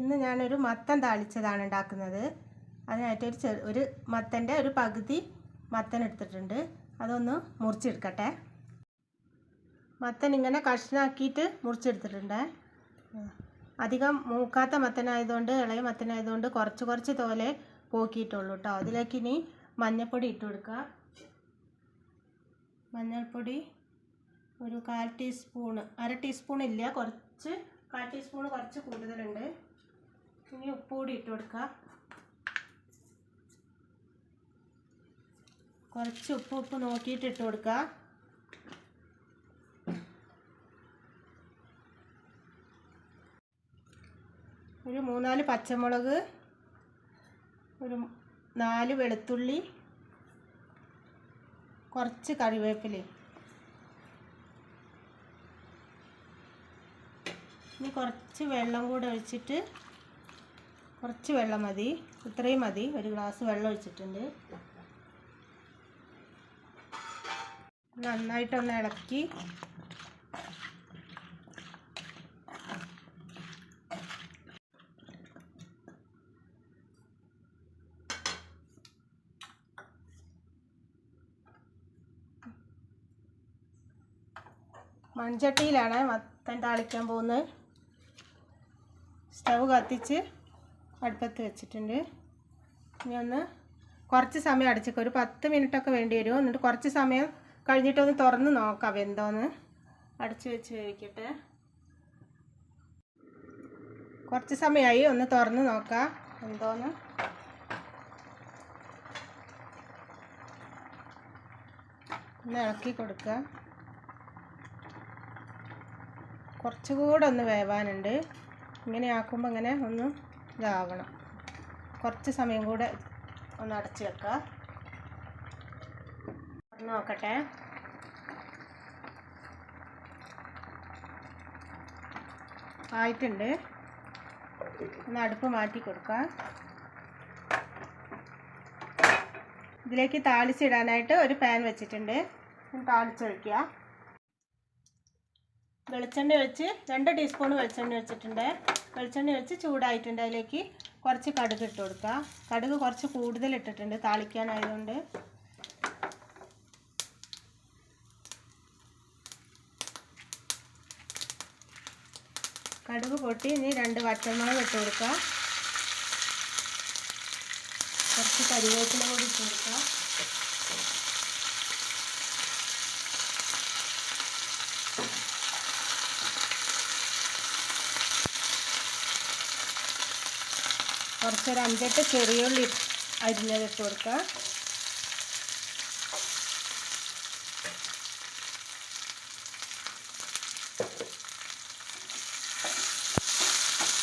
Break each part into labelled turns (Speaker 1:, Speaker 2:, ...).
Speaker 1: ഇന്ന് ഞാനൊരു മത്തൻ താളിച്ചതാണ് ഉണ്ടാക്കുന്നത്. അതിനായിട്ട് ഒരു ചെറു ഒരു മത്തന്റെ ഒരു പകുതി മത്തൻ എടുത്തിട്ടുണ്ട്. അതൊന്ന് മുറിച്ചെടുക്കട്ടെ. മത്തൻ ഇങ്ങനെ കഷ്ണാക്കിയിട്ട് മുറിച്ചെടുത്തിട്ടുണ്ട്. അധികം മൂക്കാത്ത മത്തനായതുകൊണ്ട് ഇളയ മത്തനായതുകൊണ്ട് കുറച്ച് കുറച്ച് തോലെ പോക്കിയിട്ടുള്ളൂ കേട്ടോ അതിലേക്ക് ഇനി മഞ്ഞൾപ്പൊടി ഇട്ട് കൊടുക്കുക. മഞ്ഞൾപ്പൊടി ഒരു കാൽ ടീസ്പൂണ് അര ടീസ്പൂൺ ഇല്ല കുറച്ച് കാൽ ടീസ്പൂൺ കുറച്ച് കൂടുതലുണ്ട്. ഇനി ഉപ്പ് കൂടി ഇട്ട് കൊടുക്കുക കുറച്ച് ഉപ്പ് ഉപ്പ് നോക്കിയിട്ട് ഇട്ട് കൊടുക്കുക ഒരു മൂന്നാൽ പച്ചമുളക് ഒരു നാല് വെളുത്തുള്ളി കുറച്ച് കറിവേപ്പിലയും. ഇനി കുറച്ച് വെള്ളം കൂടെ ഒഴിച്ചിട്ട് കുറച്ച് വെള്ളം മതി. ഇത്രയും മതി. ഒരു ഗ്ലാസ് വെള്ളം ഒഴിച്ചിട്ടുണ്ട്. നന്നായിട്ടൊന്ന് ഇളക്കി. മൺചട്ടിയിലാണ് മത്തൻ താളിക്കാൻ പോകുന്നത്. സ്റ്റവ് കത്തിച്ച് അടുപ്പത്ത് വെച്ചിട്ടുണ്ട്. ഇനി ഒന്ന് കുറച്ച് സമയം അടച്ചേക്ക. ഒരു പത്ത് മിനിറ്റൊക്കെ വേണ്ടി വരും. എന്നിട്ട് കുറച്ച് സമയം കഴിഞ്ഞിട്ടൊന്ന് തുറന്ന് നോക്കാം എന്തോന്ന്. അടച്ചു വെച്ച് വേവിക്കട്ടെ. കുറച്ച് സമയമായി ഒന്ന് തുറന്ന് നോക്കാം എന്തോന്ന്. ഒന്ന് ഇളക്കി കൊടുക്കുക കുറച്ചുകൂടെ ഒന്ന് വേവാനുണ്ട്. ഇങ്ങനെ ആക്കുമ്പോൾ ഇങ്ങനെ ഒന്ന് ഇതാവണം. കുറച്ച് സമയം കൂടെ ഒന്ന് അടച്ച് വെക്കുക. നോക്കട്ടെ. ആയിട്ടുണ്ട്. ഒന്ന് അടുപ്പ് മാറ്റി കൊടുക്കുക. ഇതിലേക്ക് താളിച്ചിടാനായിട്ട് ഒരു പാൻ വെച്ചിട്ടുണ്ട്. താളിച്ചൊഴിക്കുക വെളിച്ചെണ്ണ ഒഴിച്ച് രണ്ട് ടീസ്പൂൺ വെളിച്ചെണ്ണ വെച്ചിട്ടുണ്ട് വെളിച്ചെണ്ണ ഒഴിച്ച് ചൂടായിട്ടുണ്ട്. അതിലേക്ക് കുറച്ച് കടുക് ഇട്ട് കൊടുക്കുക കടുക് കുറച്ച് കൂടുതൽ ഇട്ടിട്ടുണ്ട് താളിക്കാനായതുകൊണ്ട്. കടുക് പൊട്ടി ഇനി രണ്ട് വറ്റമുളക് ഇട്ട് കൊടുക്കുക കുറച്ച് കരിവേപ്പില കൂടി ഇട്ട് കൊടുക്കുക കുറച്ചൊരു അഞ്ചെട്ട് ചെറിയുള്ളി അരിഞ്ഞത് ഇട്ട് കൊടുക്കുക.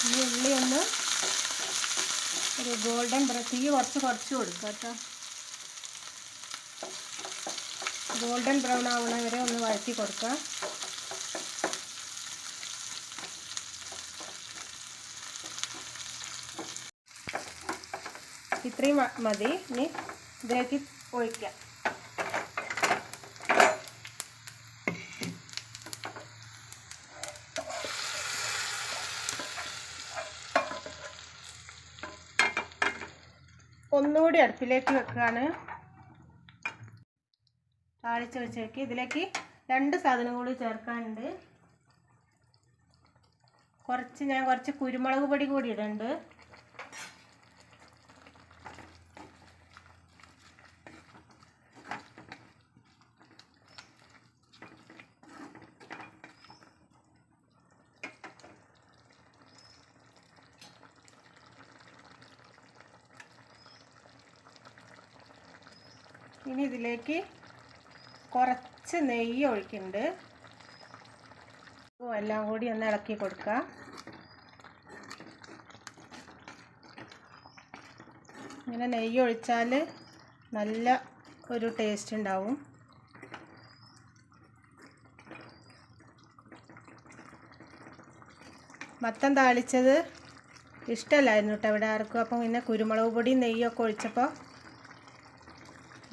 Speaker 1: ഈ ഉള്ളി ഒന്ന് ഒരു ഗോൾഡൻ തീ കുറച്ച് കുറച്ച് കൊടുക്കുക കേട്ടോ. ഗോൾഡൻ ബ്രൗൺ ആവണ വരെ ഒന്ന് വഴറ്റി കൊടുക്കുക. ഇത്രയും മതി. ഇനി ഇതിലേക്ക് ഒഴിക്കാം. ഒന്നുകൂടി അടുപ്പിലേക്ക് വെക്കുകയാണ്. താളിച്ച് വെച്ചേക്ക്. ഇതിലേക്ക് രണ്ട് സാധനം കൂടി ചേർക്കാനുണ്ട്. കുറച്ച് ഞാൻ കുറച്ച് കുരുമുളക് പൊടി കൂടി ഇടുന്നുണ്ട് ഇനി ഇതിലേക്ക് കുറച്ച് നെയ്യ് ഒഴിക്കുന്നുണ്ട്. എല്ലാം കൂടി ഒന്ന് ഇളക്കി കൊടുക്കുക. ഇങ്ങനെ നെയ്യ് ഒഴിച്ചാൽ നല്ല ഒരു ടേസ്റ്റ് ഉണ്ടാവും. മത്തം താളിച്ചത് ഇഷ്ടമല്ലായിരുന്നു കേട്ടോ ഇവിടെ ആർക്കും. അപ്പം പിന്നെ കുരുമുളക് പൊടി നെയ്യൊക്കെ ഒഴിച്ചപ്പോൾ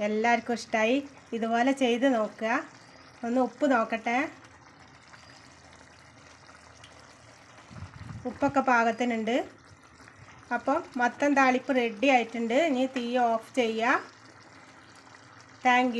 Speaker 1: എല്ലാവർക്കും ഇഷ്ടമായി ഇതുപോലെ ചെയ്ത് നോക്കുക. ഒന്ന് ഉപ്പ് നോക്കട്ടെ. ഉപ്പൊക്കെ പാകത്തിനുണ്ട്. അപ്പം മൊത്തം താളിപ്പ് റെഡി ആയിട്ടുണ്ട്. ഇനി തീ ഓഫ് ചെയ്യുക. താങ്ക്